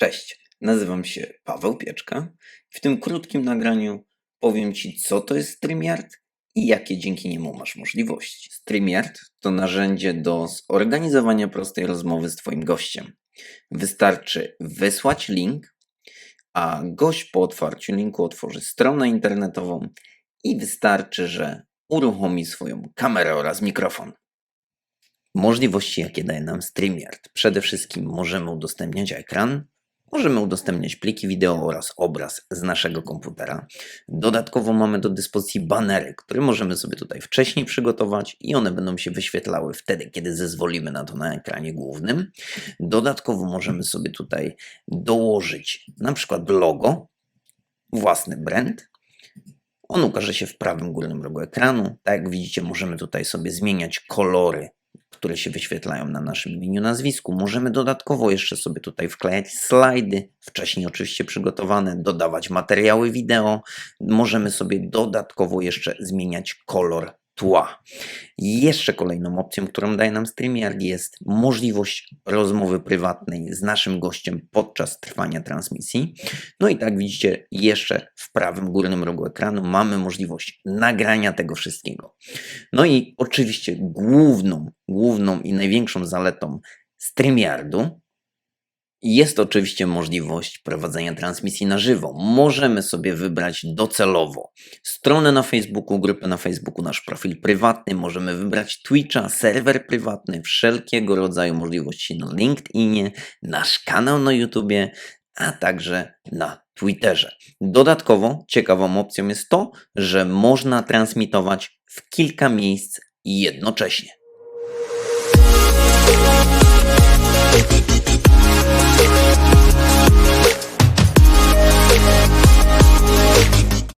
Cześć, nazywam się Paweł Pieczka. W tym krótkim nagraniu powiem Ci, co to jest StreamYard i jakie dzięki niemu masz możliwości. StreamYard to narzędzie do zorganizowania prostej rozmowy z Twoim gościem. Wystarczy wysłać link, a gość po otwarciu linku otworzy stronę internetową i wystarczy, że uruchomi swoją kamerę oraz mikrofon. Możliwości, jakie daje nam StreamYard. Przede wszystkim możemy udostępniać ekran, możemy udostępniać pliki wideo oraz obraz z naszego komputera. Dodatkowo mamy do dyspozycji banery, które możemy sobie tutaj wcześniej przygotować i one będą się wyświetlały wtedy, kiedy zezwolimy na to na ekranie głównym. Dodatkowo możemy sobie tutaj dołożyć na przykład logo, własny brand. On ukaże się w prawym górnym rogu ekranu. Tak jak widzicie, możemy tutaj sobie zmieniać kolory które się wyświetlają na naszym imieniu, nazwisku. Możemy dodatkowo jeszcze sobie tutaj wklejać slajdy, wcześniej oczywiście przygotowane, dodawać materiały wideo. Możemy sobie dodatkowo jeszcze zmieniać kolor tła. Jeszcze kolejną opcją, którą daje nam StreamYard jest możliwość rozmowy prywatnej z naszym gościem podczas trwania transmisji. No i tak widzicie, jeszcze w prawym górnym rogu ekranu mamy możliwość nagrania tego wszystkiego. No i oczywiście główną, główną i największą zaletą StreamYardu jest oczywiście możliwość prowadzenia transmisji na żywo. Możemy sobie wybrać docelowo stronę na Facebooku, grupę na Facebooku, nasz profil prywatny, możemy wybrać Twitcha, serwer prywatny, wszelkiego rodzaju możliwości na LinkedInie, nasz kanał na YouTubie, a także na Twitterze. Dodatkowo ciekawą opcją jest to, że można transmitować w kilka miejsc jednocześnie.